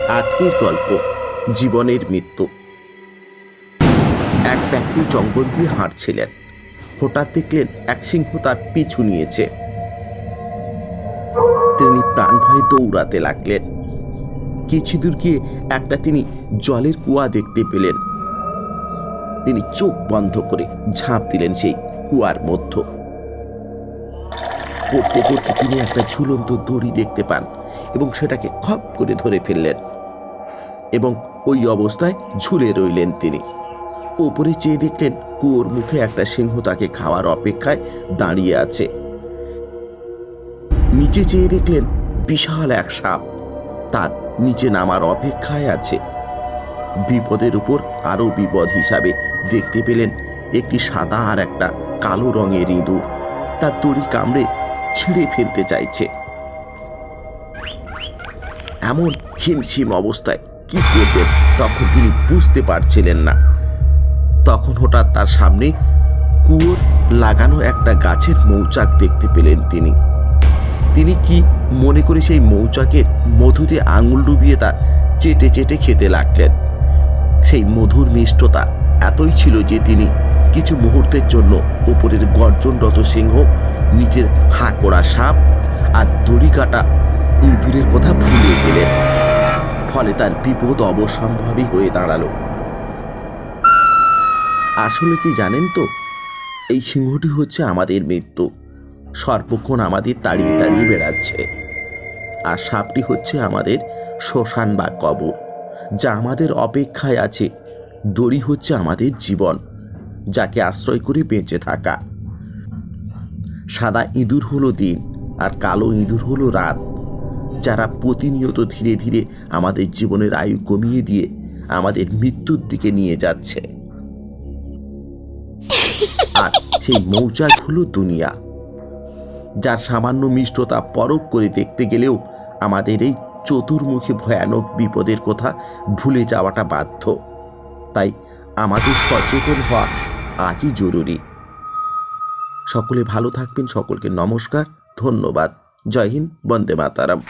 আজকের গল্প, জীবনের মৃত্যু। এক ব্যক্তি জঙ্গল দিয়ে হাঁটছিলেন। হঠাৎ দেখলেন এক সিংহ তার পিছু নিয়েছে। তিনি প্রাণ ভয়ে দৌড়াতে লাগলেন। কিছু দূর গিয়ে একটা তিনি জলের কুয়া দেখতে পেলেন। তিনি চোখ বন্ধ করে ঝাঁপ দিলেন সেই কুয়ার মধ্য। পড়তে পড়তে তিনি একটা ঝুলন্ত দড়ি দেখতে পান এবং সেটাকে খপ করে ধরে ফেললেন এবং ওই অবস্থায় ঝুলে রইলেন তিনি। ওপরে চেয়ে দেখলেন কুয়োর মুখে একটা সিংহ তাকে খাওয়ার অপেক্ষায় দাঁড়িয়ে আছে। নিচে চেয়ে দেখলেন বিশাল এক সাপ, তার নিচে নামার অপেক্ষায় আছে। বিপদের উপর আরও বিপদ হিসাবে দেখতে পেলেন একটি সাদা আর একটা কালো রঙের ইঁদুর। তার দড়ি কামড়ে ছিঁড়ে ফেলতে চাইছে। এমন হিমশিম অবস্থায় কি করবেন তখন তিনি বুঝতে পারছিলেন না। তখন হঠাৎ তার সামনে কুয়োর লাগানো একটা গাছের মৌচাক দেখতে পেলেন তিনি। তিনি কি মনে করে সেই মৌচাকের মধুতে আঙুল ডুবিয়ে তা চেটে চেটে খেতে লাগলেন? সেই মধুর মিষ্টতা এতই ছিল যে তিনি কিছু মুহূর্তের জন্য উপরের গর্জনরত সিংহ, নিচের হাঁ করা সাপ আর দড়ি কাটা ইঁদুরের কথা ভুলে গেলেন। ফলে তার বিপদ অবসম্ভাবী হয়ে দাঁড়াল। আসলে কি জানেন তো, এই সিংহটি হচ্ছে আমাদের মৃত্যু। সর্বক্ষণ আমাদের তাড়িয়ে তাড়িয়ে বেড়াচ্ছে। আর সাপটি হচ্ছে আমাদের শ্মশান বা কবর, যা আমাদের অপেক্ষায় আছে। দড়ি হচ্ছে আমাদের জীবন। যাকে আশ্রয় করে বেঁচে থাকা। সাদা ইঁদুর হলো দিন আর কালো ইঁদুর হলো রাত। যারা প্রতিনিয়ত ধীরে ধীরে আমাদের জীবনের আয়ু কমিয়ে দিয়ে আমাদের মৃত্যুর দিকে নিয়ে যাচ্ছে। আর সেই মৌচাক হলো দুনিয়া, যার সামান্য মিষ্টতা পরখ করে দেখতে গেলেও আমাদের এই চতুর্মুখী ভয়ানক বিপদের কথা ভুলে যাওয়াটা বাধ্য। তাই আমাদের সচেতন হওয়া আজই জরুরি। সকলে ভালো থাকবেন সকলকে নমস্কার ধন্যবাদ। জয় হিন্দ বন্দে মাতারাম।